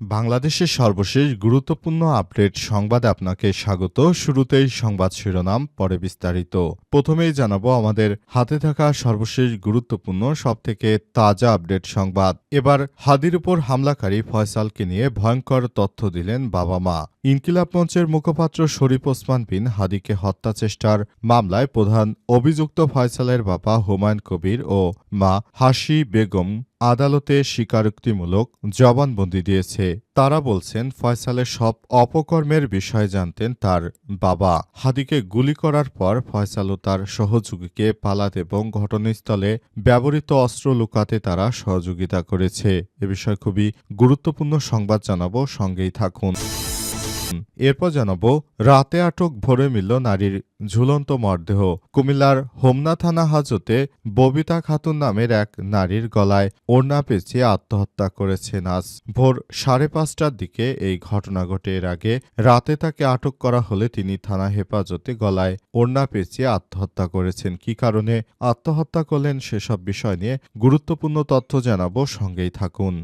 বাংলাদেশের সর্বশেষ গুরুত্বপূর্ণ আপডেট সংবাদে আপনাকে স্বাগত। শুরুতেই সংবাদ শিরোনাম, পরে বিস্তারিত। প্রথমেই জানাব আমাদের হাতে থাকা সর্বশেষ গুরুত্বপূর্ণ, সবথেকে তাজা আপডেট সংবাদ। এবার হাদির উপর হামলাকারী ফয়সালকে নিয়ে ভয়ঙ্কর তথ্য দিলেন বাবা মা। ইনকিলাব মঞ্চের মুখপাত্র শরীফ ওসমান বিন হাদিকে হত্যা চেষ্টার মামলায় প্রধান অভিযুক্ত ফয়সালের বাবা হুমায়ুন কবির ও মা হাসি বেগম আদালতে স্বীকারোক্তিমূলক জবানবন্দি দিয়েছে। তারা বলছেন, ফয়সালের সব অপকর্মের বিষয় জানতেন তার বাবা। হাদিকে গুলি করার পর ফয়সাল ও তার সহযোগীকে পালাতে এবং ঘটনাস্থলে ব্যবহৃত অস্ত্র লুকাতে তারা সহযোগিতা করেছে। এ বিষয়ে খুবই গুরুত্বপূর্ণ সংবাদ জানাব, সঙ্গেই থাকুন। এরপর জানাব, রাতে আটক ভরে মিলল নারীর ঝুলন্ত মরদেহ। কুমিল্লার হোমনা থানা হাজতে ববিতা খাতুন নামের এক নারীর গলায় ওড়না পেঁচিয়ে আত্মহত্যা করেছে নাজ ভোর সাড়ে পাঁচটার দিকে এই ঘটনা ঘটে। এর আগে রাতে তাকে আটক করা হলে তিনি থানা হেফাজতে গলায় ওড়না পেঁচিয়ে আত্মহত্যা করেছেন। কি কারণে আত্মহত্যা করলেন সেসব বিষয় নিয়ে গুরুত্বপূর্ণ তথ্য জানাব। সঙ্গেই থাকুন।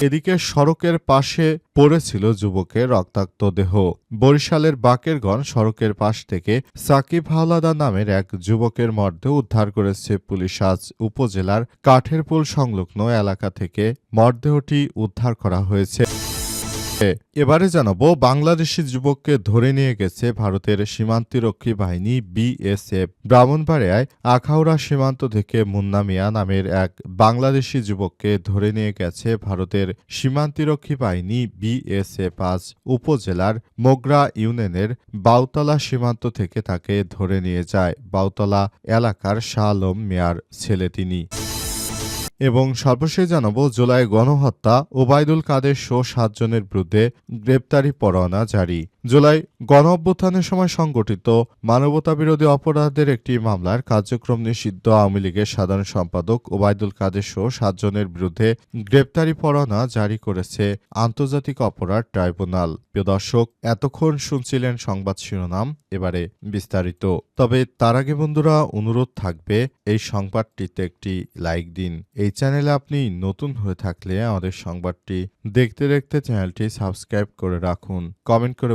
এদিকে সড়কের পাশে পড়েছিল যুবকের রক্তাক্ত দেহ। বরিশালের বাকেরগঞ্জ সড়কের পাশ থেকে সাকিব হাওলাদা নামের এক যুবকের মরদেহ উদ্ধার করেছে পুলিশ। আজ উপজেলার কাঠেরপুল সংলগ্ন এলাকা থেকে মরদেহটি উদ্ধার করা হয়েছে। এবারে জানাব, বাংলাদেশি যুবককে ধরে নিয়ে গেছে ভারতের সীমান্তরক্ষী বাহিনী বিএসএফ। ব্রাহ্মণবাড়িয়ায় আখাউড়া সীমান্ত থেকে মুন্না মিয়া নামের এক বাংলাদেশি যুবককে ধরে নিয়ে গেছে ভারতের সীমান্তরক্ষী বাহিনী বিএসএফ। আজ উপজেলার মোগরা ইউনিয়নের বাউতলা সীমান্ত থেকে তাকে ধরে নিয়ে যায়। বাউতলা এলাকার শাহ আলম মিয়ার ছেলে তিনি। এবং সর্বশেষ জানাব জুলাই গণহত্যা ওবায়দুল কাদের সহ সাতজনের বিরুদ্ধে গ্রেপ্তারি পরোয়ানা জারি। জুলাই গণ অভ্যুত্থানের সময় সংগঠিত মানবতাবিরোধী অপরাধের একটি মামলার কার্যক্রম নিষিদ্ধ আওয়ামী লীগের সাধারণ সম্পাদক ওবায়দুল কাদের সহ সাতজনের বিরুদ্ধে গ্রেপ্তারি পরোয়ানা জারি করেছে আন্তর্জাতিক অপরাধ ট্রাইব্যুনাল। প্রিয় দর্শক, এতক্ষণ শুনছিলেন সংবাদ শিরোনাম, এবারে বিস্তারিত। তবে তার আগে বন্ধুরা, অনুরোধ থাকবে, এই সংবাদটিতে একটি লাইক দিন। এই চ্যানেলে আপনি নতুন হয়ে থাকলে আমাদের সংবাদটি দেখতে দেখতে চ্যানেলটি সাবস্ক্রাইব করে রাখুন। কমেন্ট করে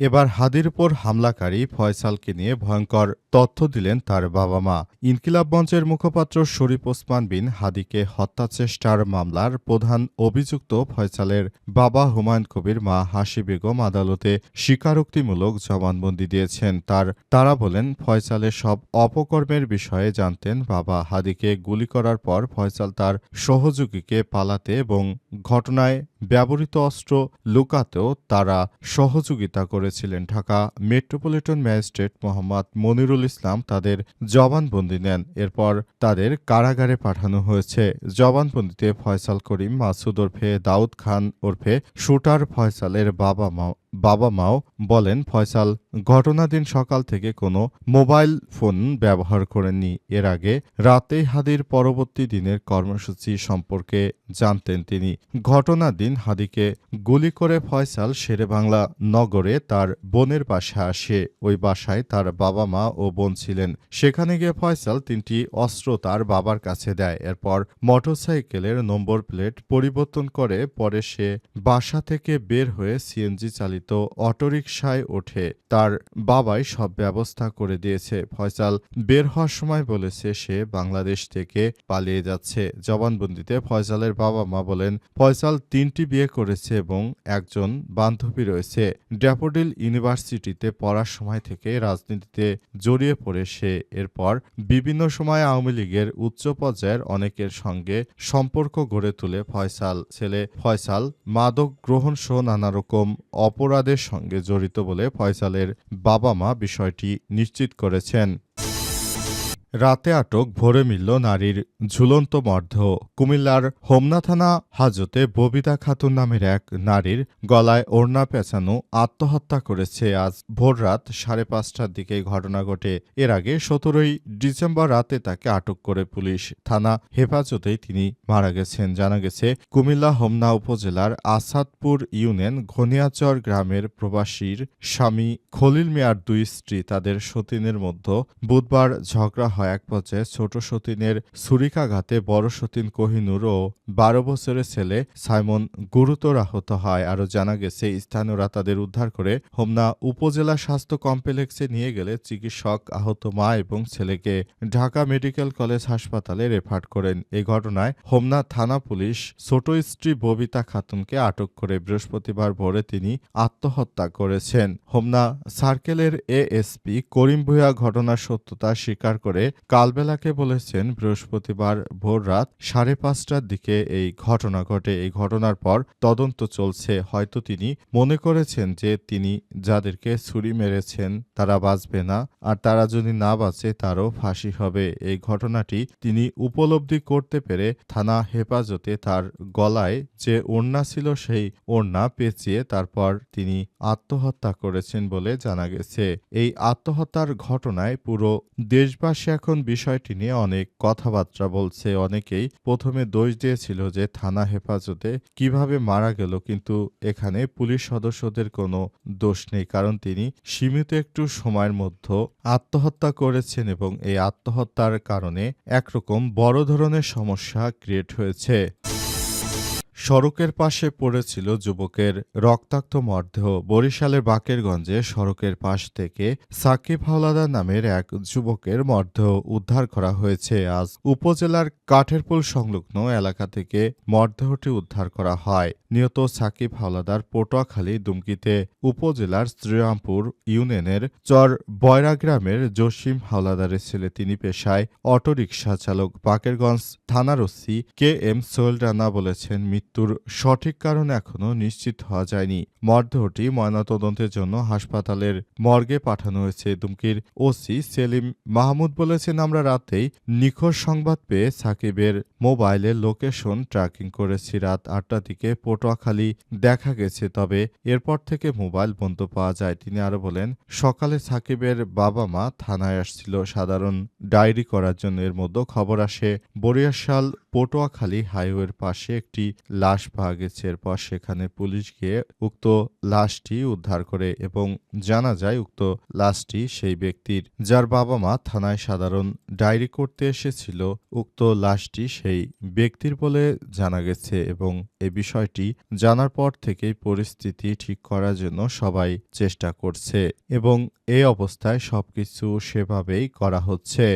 এবার হাদির উপর হামলাকারী ফয়সালকে নিয়ে ভয়ঙ্কর তথ্য দিলেন তার বাবা মা। ইনকিলাব মঞ্চের মুখপাত্র শরীফ ওসমান বিন হাদিকে হত্যা চেষ্টার মামলার প্রধান অভিযুক্ত ফয়সালের বাবা হুমায়ুন কবির মা হাসি বেগম আদালতে স্বীকারোক্তিমূলক জবানবন্দি দিয়েছেন। তার, তারা বলেন, ফয়সালের সব অপকর্মের বিষয়ে জানতেন বাবা হাদিকে গুলি করার পর ফয়সাল তার সহযোগীকে পালাতে এবং ঘটনায় ব্যবহৃত অস্ত্র লুকাতেও তারা সহযোগিতা করেছিলেন ঢাকা মেট্রোপলিটন ম্যাজিস্ট্রেট মোহাম্মদ মনিরুল ইসলাম তাদের জবানবন্দি নেন। এরপর তাদের কারাগারে পাঠানো হয়েছে। জবানবন্দিতে ফয়সাল করিম, মাসুদ ওরফে দাউদ খান ওরফে শুটার ফয়সালের বাবা মা বাবা মাও বলেন, ফয়সাল ঘটনা দিন সকাল থেকে কোনো মোবাইল ফোন ব্যবহার করেননি। এর আগে রাতেই হাদির পরবর্তী দিনের কর্মসূচি সম্পর্কে জানতেন তিনি। ঘটনা দিন হাদিকে গুলি করে ফয়সাল শেরেবাংলা নগরে তার বোনের বাসায় আসে। ওই বাসায় তার বাবা মা ও বোন ছিলেন। সেখানে গিয়ে ফয়সাল তিনটি অস্ত্র তার বাবার কাছে দেয়। এরপর মোটরসাইকেলের নম্বর প্লেট পরিবর্তন করে পরে সে বাসা থেকে বের হয়ে সিএনজি চালিত অটোরিকশায় ওঠে। তার বাবাই সব ব্যবস্থা করে দিয়েছে। ফয়সাল বের হওয়ার সময় বলেছে সে বাংলাদেশ থেকে পালিয়ে যাচ্ছে। জবানবন্দিতে ফয়সালের বাবা মা বলেন, ফয়সাল তিনটি বিয়ে করেছে এবং একজন বান্ধবী রয়েছে। ড্যাপোডিল ইউনিভার্সিটিতে পড়ার সময় থেকে রাজনীতিতে জড়িয়ে পড়ে সে। এরপর বিভিন্ন সময় আওয়ামী লীগের উচ্চ পর্যায়ের অনেকের সঙ্গে সম্পর্ক গড়ে তুলে ফয়সাল। ছেলে ফয়সাল মাদক গ্রহণ সহ নানা রকম অপরাধের সঙ্গে জড়িত বলে ফয়সালের বাবা মা বিষয়টি নিশ্চিত করেছেন। রাতে আটক ভোরে মিলল নারীর ঝুলন্ত মর্ধ। কুমিল্লার হোমনা থানা হাজতে ববিতা খাতুন নামের এক নারীর গলায় ওড়না পেঁচানো আত্মহত্যা করেছে। আজ ভোররাত সাড়ে পাঁচটার দিকে ঘটনা ঘটে। এর আগে সতেরোই ডিসেম্বর রাতে তাকে আটক করে পুলিশ থানা হেফাজতেই তিনি মারা গেছেন। জানা গেছে, কুমিল্লা হোমনা উপজেলার আসাদপুর ইউনিয়ন ঘনিয়াচর গ্রামের প্রবাসীর স্বামী খলিল মিয়ার দুই স্ত্রী তাদের সতীনের মধ্যে বুধবার ঝগড়া হয়। এক পর্যায়ে ছোট সতীনের ছুরিকাঘাতে বড় সতীন কোহিনুর ও বারো বছরের ছেলে সাইমন গুরুতর আহত হয়। আরও জানা গেছে, স্থানীয়রা তাদের উদ্ধার করে হোমনা উপজেলা স্বাস্থ্য কমপ্লেক্সে নিয়ে গেলে চিকিৎসক আহত মা এবং ছেলেকে ঢাকা মেডিকেল কলেজ হাসপাতালে রেফার করেন। এই ঘটনায় হোমনা থানা পুলিশ ছোট স্ত্রী ববিতা খাতুনকে আটক করে বৃহস্পতিবার ভোরে তিনি আত্মহত্যা করেছেন। হোমনা সার্কেলের এএসপি করিম ভূয়া ঘটনার সত্যতা স্বীকার করে কালবেলাকে বলেছেন, বৃহস্পতিবার ভোর রাত সাড়ে পাঁচটার দিকে এই ঘটনা ঘটে। এই ঘটনার পর তদন্ত চলছে। হয়তো তিনি মনে করেছেন যে তিনি যাদেরকে ছুরি মেরেছেন তারা বাঁচবে না, আর তারা যদি না বাঁচে তারও ফাঁসি হবে। এই ঘটনাটি তিনি উপলব্ধি করতে পেরে থানা হেফাজতে তার গলায় যে ওড়না ছিল সেই ওড়না পেঁচিয়ে তারপর তিনি আত্মহত্যা করেছেন বলে জানা গেছে। এই আত্মহত্যার ঘটনায় পুরো দেশবাসী এখন বিষয়টি নিয়ে অনেক কথাবার্তা বলছে। অনেকেই প্রথমে দোষ দিয়েছিল যে থানা হেফাজতে কীভাবে মারা গেল, কিন্তু এখানে পুলিশ সদস্যদের কোনো দোষ নেই, কারণ তিনি সীমিত একটু সময়ের মধ্যে আত্মহত্যা করেছেন এবং এই আত্মহত্যার কারণে একরকম বড় ধরনের সমস্যা ক্রিয়েট হয়েছে। সড়কের পাশে পড়েছিল যুবকের রক্তাক্ত মর্দেহ। বরিশালের বাকেরগঞ্জে সড়কের পাশ থেকে সাকিব হাওলাদার নামের এক যুবকের মর্দেহ উদ্ধার করা হয়েছে। আজ উপজেলার কাঠেরপুল সংলগ্ন এলাকা থেকে মরদেহটি উদ্ধার করা হয়। নিহত সাকিব হাওলাদার পটুয়াখালী দুমকিতে উপজেলার শ্রীরামপুর ইউনিয়নের চর বয়রা গ্রামের জসিম হাওলাদারের ছেলে। তিনি পেশায় অটোরিকশা চালক। বাকেরগঞ্জ থানার OC K M Sohel Rana বলেছেন মৃত্যুর সঠিক কারণ এখনও নিশ্চিত হওয়া যায়নি। মরদেহটি ময়নাতদন্তের জন্য হাসপাতালের মর্গে পাঠানো হয়েছে। দুমকির ওসি সেলিম মাহমুদ বলেছেন, আমরা রাতেই নিখোঁজ সংবাদ পেয়ে সাকিবের মোবাইলে লোকেশন ট্র্যাকিং করেছি। রাত আটটার দিকে পটুয়াখালী দেখা গেছে, তবে এরপর থেকে মোবাইল বন্ধ পাওয়া যায়। তিনি আরও বলেন, সকালে সাকিবের বাবা মা থানায় আসছিল। সাধারণ ডায়েরি করার জন্য এর মধ্যে খবর আসে। বরিয়াশাল পটুয়াখালী হাইওয়ের পাশে একটি লাশ পাওয়া গেছে। এরপর সেখানে পুলিশ গিয়ে উক্ত লাশটি উদ্ধার করে এবং জানা যায় উক্ত লাশটি সেই ব্যক্তির। যার বাবা মা থানায় সাধারণ ডায়েরি করতে এসেছিল, উক্ত লাশটি সেই ব্যক্তির বলে জানা গেছে এবং এ বিষয়টি জানার পর থেকেই পরিস্থিতি ঠিক করার জন্য সবাই চেষ্টা করছে এবং এই অবস্থায় সবকিছু সেভাবেই করা হচ্ছে।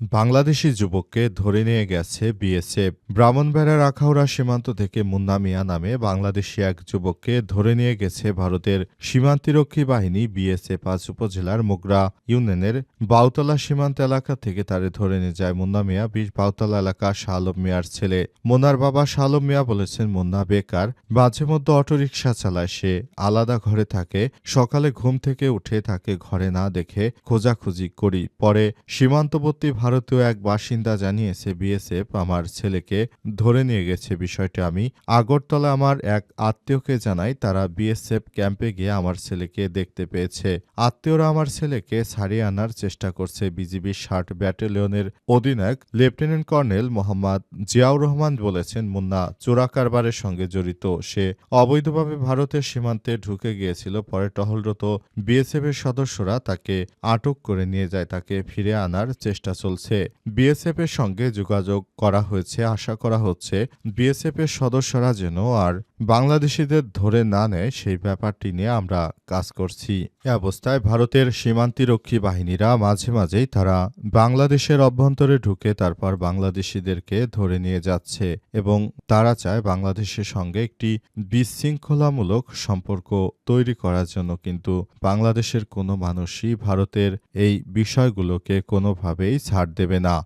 বাংলাদেশি যুবককে ধরে নিয়ে গেছে বিএসএফ। ব্রাহ্মণবেড়ার আখাউড়া সীমান্ত থেকে মুন্না মিয়া নামে বাংলাদেশি এক যুবককে ধরে নিয়ে গেছে ভারতের সীমান্তিরক্ষী বাহিনী বিএসএফ আজ উপজেলার মোগরা ইউনিয়নের বাউতলা সীমান্ত এলাকা থেকে তারে ধরে নিয়ে যায় মুন্না মিয়া। বাউতলা এলাকা শালম মিয়ার ছেলে। মোনার বাবা শালম মিয়া বলেছেন, মুন্না বেকার, মাঝে মধ্যে অটোরিকশা চালায়। সে আলাদা ঘরে থাকে, সকালে ঘুম থেকে উঠে তাকে ঘরে না দেখে খোঁজাখুঁজি করি। পরে সীমান্তবর্তী ভারতীয় এক বাসিন্দা জানিয়েছে, বিএসএফ আমার ছেলেকে ধরে নিয়ে গেছে। বিষয়টি আমি আগরতলা আমার এক আত্মীয়কে জানাই, তারা বিএসএফ ক্যাম্পে গিয়ে আমার ছেলেকে দেখতে পেয়েছে। আত্মীয়রা আমার ছেলেকে ছাড়িয়ে আনার চেষ্টা করছে। বিজিবি ষাট ব্যাটালিয়নের অধিনায়ক লেফটেন্যান্ট কর্নেল মোহাম্মদ জিয়াউর রহমান বলেছেন, মুন্না চোরা কারবারের সঙ্গে জড়িত। সে অবৈধভাবে ভারতের সীমান্তে ঢুকে গিয়েছিল। পরে টহলরত বিএসএফ এর সদস্যরা তাকে আটক করে নিয়ে যায়। তাকে ফিরে আনার চেষ্টা চলছে। বিএসএফ এর সঙ্গে যোগাযোগ করা হয়েছে আশা করা হচ্ছে বিএসএফ এর সদস্যরা যেন আর বাংলাদেশিদের ধরে না নেয় সেই ব্যাপারটি নিয়ে আমরা কাজ করছি। এ অবস্থায় ভারতের সীমান্তিরক্ষী বাহিনীরা মাঝে মাঝেই তারা বাংলাদেশের অভ্যন্তরে ঢুকে তারপর বাংলাদেশিদেরকে ধরে নিয়ে যাচ্ছে এবং তারা চায় বাংলাদেশের সঙ্গে একটি বিশৃঙ্খলামূলক সম্পর্ক তৈরি করার জন্য। কিন্তু বাংলাদেশের কোনো মানুষই ভারতের এই বিষয়গুলোকে কোনোভাবেই ছাড় দেবে না।